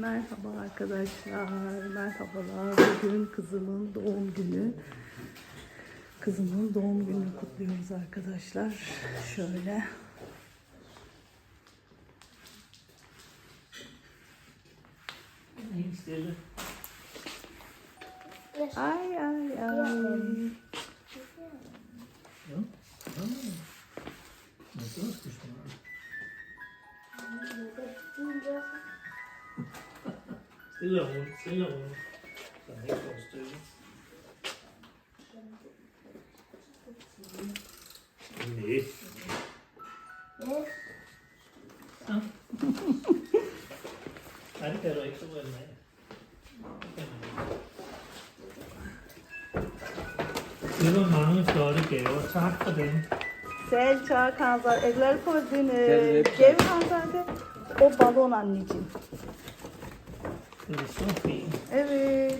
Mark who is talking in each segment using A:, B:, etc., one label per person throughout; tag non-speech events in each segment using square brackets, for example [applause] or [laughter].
A: Merhaba arkadaşlar, merhabalar. Bugün kızımın doğum günü. Kızımın doğum gününü kutluyoruz arkadaşlar. Şöyle. Ay ay ay.
B: Det kan du ikke, så er den af. Det kan man ikke. Det var mange flotte gaver. Tak for dem.
A: Selçuk Hanzar, evler koydun.
C: Evet.
A: Cem Hanzar'da. O balon anneciğim.
B: Det er så fint.
A: Evet.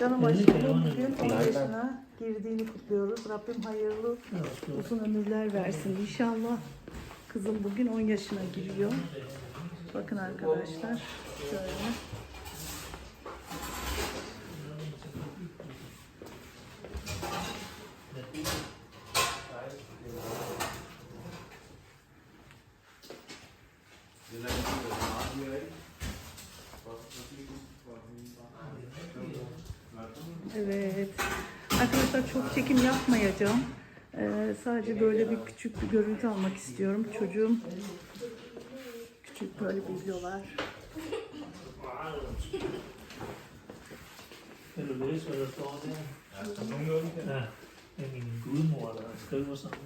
A: Canım aşkımın bugün
B: edelim.
A: 10
C: Nereden?
A: yaşına girdiğini kutluyoruz. Rabbim hayırlı uzun ömürler versin inşallah. Kızım bugün 10 yaşına giriyor. Bakın arkadaşlar şöyle. Evet. Arkadaşlar çok çekim yapmayacağım. Ee, sadece böyle bir küçük bir görüntü almak istiyorum. Çocuğum küçük böyle
B: der står der? Ja, det min gudmor, der skriver sådan.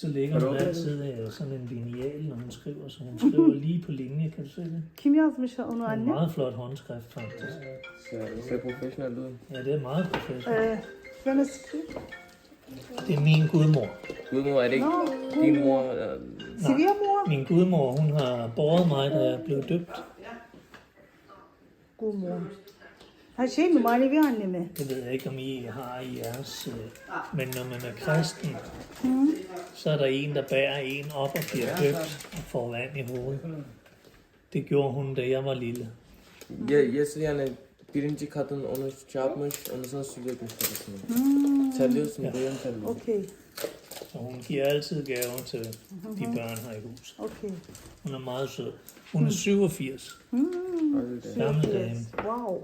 B: Så lægger hun altid øh, sådan en lineal, når hun skriver, så hun skriver [laughs] lige på linje, kan du se det?
A: Kim yazmış onu
B: er en
A: anne?
B: meget flot håndskrift, faktisk.
C: Ser, ser professionelt ud.
B: Ja, det er meget professionelt.
A: Ee, ben skriver.
B: Det er min gudmor.
C: Gudmor, er det ikke
A: Nå,
C: din mor? øh,
A: Sivya mor.
B: Min gudmor, hun har båret mig, da jeg blev døbt.
A: God mor. Ha şey mi manevi anne mi?
B: Det ved jeg ikke, om I har i jeres... øh, Men når man er kristen, så er der en, der bærer en op og bliver døbt og får vand i hovedet. Det gjorde hun, da jeg var lille.
C: Ya, Yesi yani birinci kadın onu şey yapmış, ondan sonra dökmüş kafasına. Terliyorsun, terliyor.
A: Okey,
B: Så hun giver altid gaver til de børn her i huset.
A: okey.
B: Hun er meget sød. Hun er 87.
C: Öyle de.
B: Gammel dame.
A: Wow.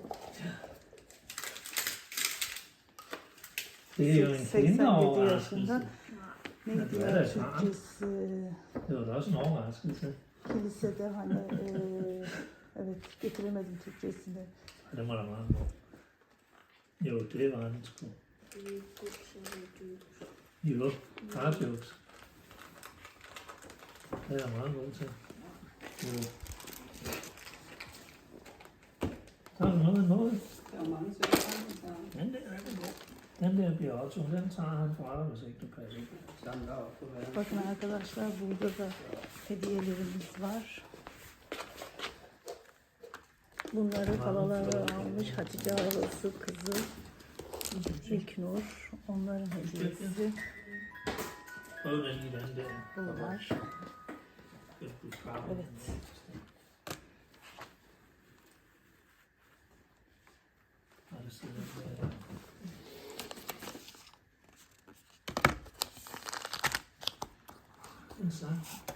B: Det er jo en
A: 87
B: kæmpe overraskelse.
A: Ya
B: det er klart.
A: Türkçesi?
B: Det var da også en overraskelse.
A: Kilisede hani eee, evet getiremedim Türkçesini.
B: Der meget på. Jo, det var den sgu. Carjokes. Det er jeg meget god til. Jo. Så er der noget, noget. Den der, er bliver også, den tager han fra dig, hvis ikke du passer på.
A: Bakın arkadaşlar burada da hediyelerimiz var. Bunları halaları almış Hatice halası kızı İlknur. Onların hediyesi. Bunlar. Evet.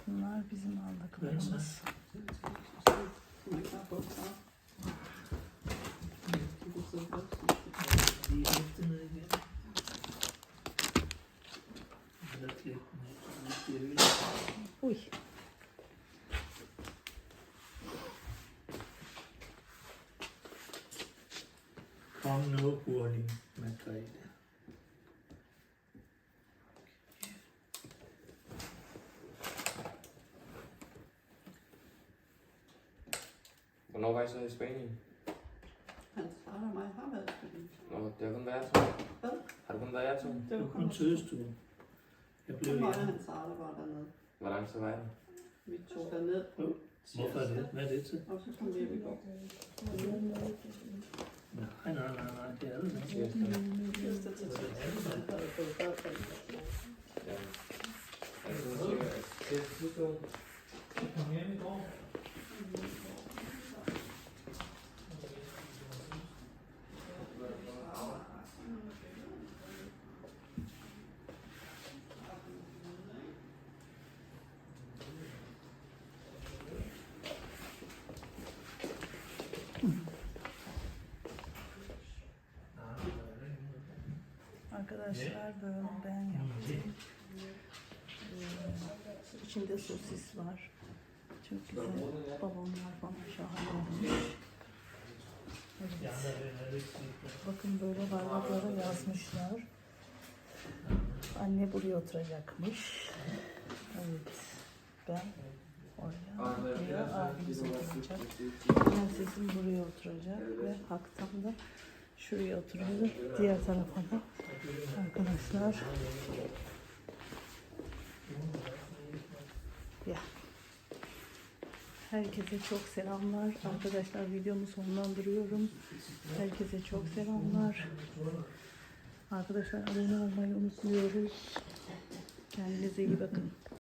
A: Bunlar bizim aldıklarımız.
B: Kom nu, Gurli, Margrethe.
C: Hvornår var I så i Spanien?
D: Hans far og mig har været i Spanien.
C: Nå, det har kun været jer to.
D: Hvad?
C: Har det kun været jer to?
D: Det
B: Det
D: var
B: var
D: kun
B: tødestue. Jeg blev
D: mig og
B: hjemme.
D: hans far, der var dernede.
C: Hvor lang tid var jeg?
D: Vi tog derned.
B: Hvorfor er det? Hvad er det til?
D: Og så kom vi hjem i går.
B: Mm-hmm.
A: Arkadaşlar böyle ben yaptım. Ee, içinde sosis var. Çok güzel. Balonlar falan şahane olmuş. Evet. Bakın böyle bardaklara yazmışlar. Anne buraya oturacakmış. Evet. Ben oraya, buraya abimiz oturacak. Prensesim buraya oturacak ve Haktan da şuraya oturuyor. Diğer tarafa da arkadaşlar. Ya. Herkese çok selamlar. Arkadaşlar videomu sonlandırıyorum. Herkese çok selamlar. Arkadaşlar abone olmayı unutmuyoruz. Kendinize iyi bakın.